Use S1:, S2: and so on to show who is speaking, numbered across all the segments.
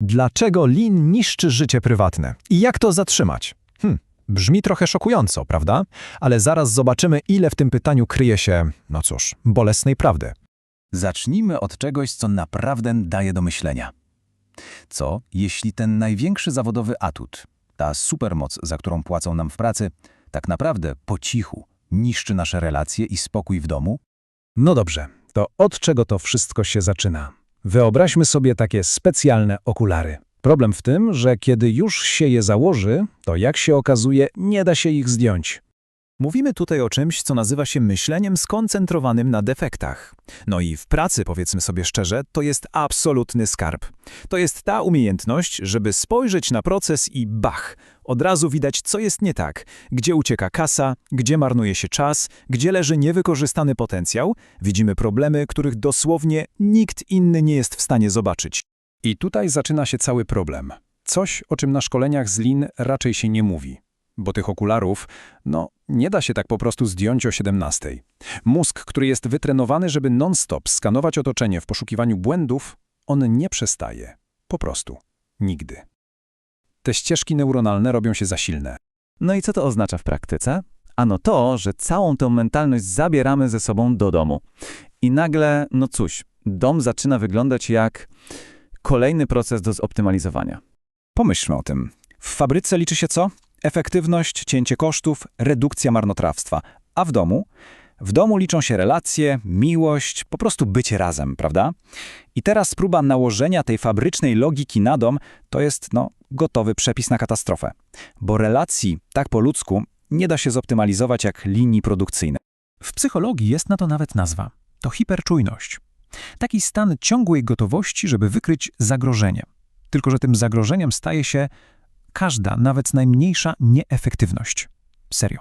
S1: Dlaczego lin niszczy życie prywatne? I jak to zatrzymać? Hm, brzmi trochę szokująco, prawda? Ale zaraz zobaczymy, ile w tym pytaniu kryje się, no cóż, bolesnej prawdy.
S2: Zacznijmy od czegoś, co naprawdę daje do myślenia. Co, jeśli ten największy zawodowy atut, ta supermoc, za którą płacą nam w pracy, tak naprawdę po cichu niszczy nasze relacje i spokój w domu?
S3: No dobrze, to od czego to wszystko się zaczyna? Wyobraźmy sobie takie specjalne okulary. Problem w tym, że kiedy już się je założy, to jak się okazuje, nie da się ich zdjąć.
S1: Mówimy tutaj o czymś, co nazywa się myśleniem skoncentrowanym na defektach. No i w pracy, powiedzmy sobie szczerze, to jest absolutny skarb. To jest ta umiejętność, żeby spojrzeć na proces i bach, od razu widać, co jest nie tak, gdzie ucieka kasa, gdzie marnuje się czas, gdzie leży niewykorzystany potencjał. Widzimy problemy, których dosłownie nikt inny nie jest w stanie zobaczyć.
S3: I tutaj zaczyna się cały problem. Coś, o czym na szkoleniach z lin raczej się nie mówi. Bo tych okularów, no, nie da się tak po prostu zdjąć o 17. Mózg, który jest wytrenowany, żeby non-stop skanować otoczenie w poszukiwaniu błędów, on nie przestaje. Po prostu. Nigdy. Te ścieżki neuronalne robią się za silne.
S4: No i co to oznacza w praktyce? Ano to, że całą tę mentalność zabieramy ze sobą do domu. I nagle, no cóż, dom zaczyna wyglądać jak kolejny proces do zoptymalizowania.
S1: Pomyślmy o tym. W fabryce liczy się co? Efektywność, cięcie kosztów, redukcja marnotrawstwa. A w domu? W domu liczą się relacje, miłość, po prostu bycie razem, prawda? I teraz próba nałożenia tej fabrycznej logiki na dom to jest, no, gotowy przepis na katastrofę. Bo relacji, tak po ludzku, nie da się zoptymalizować jak linii produkcyjne. W psychologii jest na to nawet nazwa. To hiperczujność. Taki stan ciągłej gotowości, żeby wykryć zagrożenie. Tylko, że tym zagrożeniem staje się każda, nawet najmniejsza nieefektywność. Serio.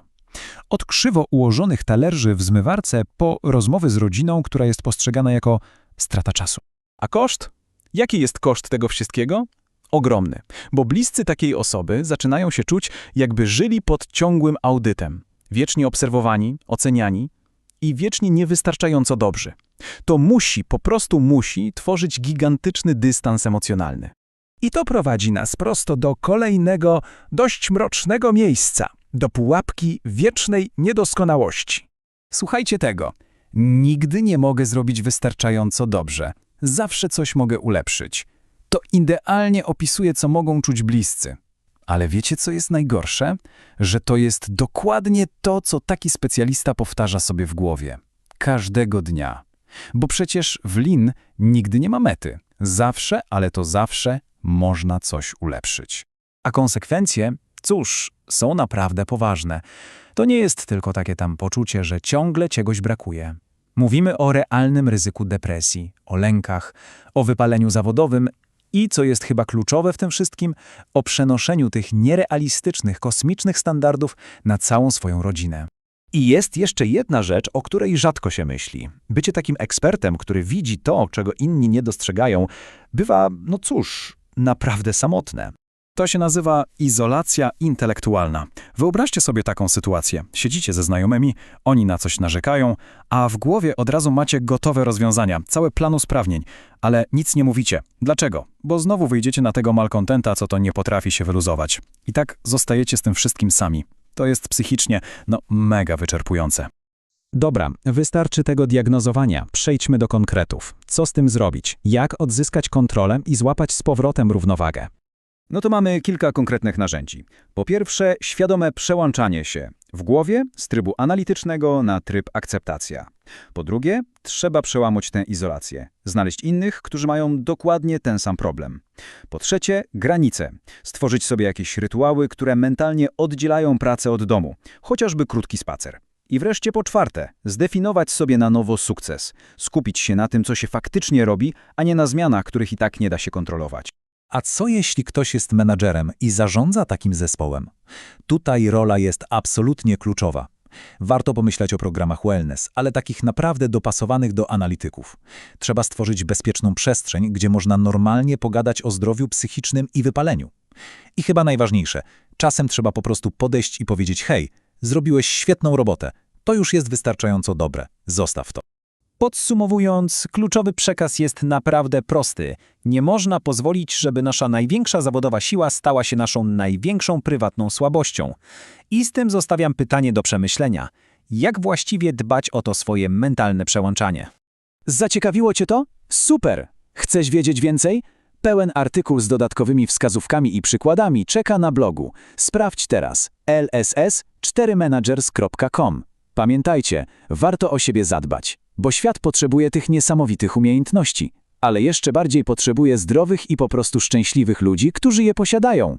S1: Od krzywo ułożonych talerzy w zmywarce po rozmowy z rodziną, która jest postrzegana jako strata czasu. A koszt? Jaki jest koszt tego wszystkiego? Ogromny, bo bliscy takiej osoby zaczynają się czuć, jakby żyli pod ciągłym audytem. Wiecznie obserwowani, oceniani i wiecznie niewystarczająco dobrzy. To musi, po prostu musi tworzyć gigantyczny dystans emocjonalny. I to prowadzi nas prosto do kolejnego, dość mrocznego miejsca, do pułapki wiecznej niedoskonałości. Słuchajcie tego. Nigdy nie mogę zrobić wystarczająco dobrze. Zawsze coś mogę ulepszyć. To idealnie opisuje, co mogą czuć bliscy. Ale wiecie, co jest najgorsze? Że to jest dokładnie to, co taki specjalista powtarza sobie w głowie. Każdego dnia. Bo przecież w lin nigdy nie ma mety. Zawsze, ale to zawsze można coś ulepszyć. A konsekwencje, cóż, są naprawdę poważne. To nie jest tylko takie tam poczucie, że ciągle czegoś brakuje. Mówimy o realnym ryzyku depresji, o lękach, o wypaleniu zawodowym i, co jest chyba kluczowe w tym wszystkim, o przenoszeniu tych nierealistycznych, kosmicznych standardów na całą swoją rodzinę. I jest jeszcze jedna rzecz, o której rzadko się myśli. Bycie takim ekspertem, który widzi to, czego inni nie dostrzegają, bywa, no cóż, naprawdę samotne. To się nazywa izolacja intelektualna. Wyobraźcie sobie taką sytuację. Siedzicie ze znajomymi, oni na coś narzekają, a w głowie od razu macie gotowe rozwiązania, cały plan usprawnień, ale nic nie mówicie. Dlaczego? Bo znowu wyjdziecie na tego malkontenta, co to nie potrafi się wyluzować. I tak zostajecie z tym wszystkim sami. To jest psychicznie, no, mega wyczerpujące.
S5: Dobra, wystarczy tego diagnozowania. Przejdźmy do konkretów. Co z tym zrobić? Jak odzyskać kontrolę i złapać z powrotem równowagę?
S6: No to mamy kilka konkretnych narzędzi. Po pierwsze, świadome przełączanie się w głowie z trybu analitycznego na tryb akceptacja. Po drugie, trzeba przełamać tę izolację, znaleźć innych, którzy mają dokładnie ten sam problem. Po trzecie, granice. Stworzyć sobie jakieś rytuały, które mentalnie oddzielają pracę od domu, chociażby krótki spacer. I wreszcie po czwarte, zdefiniować sobie na nowo sukces. Skupić się na tym, co się faktycznie robi, a nie na zmianach, których i tak nie da się kontrolować.
S1: A co jeśli ktoś jest menadżerem i zarządza takim zespołem? Tutaj rola jest absolutnie kluczowa. Warto pomyśleć o programach wellness, ale takich naprawdę dopasowanych do analityków. Trzeba stworzyć bezpieczną przestrzeń, gdzie można normalnie pogadać o zdrowiu psychicznym i wypaleniu. I chyba najważniejsze, czasem trzeba po prostu podejść i powiedzieć: Hej, zrobiłeś świetną robotę, to już jest wystarczająco dobre, zostaw to. Podsumowując, kluczowy przekaz jest naprawdę prosty. Nie można pozwolić, żeby nasza największa zawodowa siła stała się naszą największą prywatną słabością. I z tym zostawiam pytanie do przemyślenia. Jak właściwie dbać o to swoje mentalne przełączanie?
S5: Zaciekawiło Cię to? Super! Chcesz wiedzieć więcej? Pełen artykuł z dodatkowymi wskazówkami i przykładami czeka na blogu. Sprawdź teraz lss4managers.com. Pamiętajcie, warto o siebie zadbać, bo świat potrzebuje tych niesamowitych umiejętności, ale jeszcze bardziej potrzebuje zdrowych i po prostu szczęśliwych ludzi, którzy je posiadają.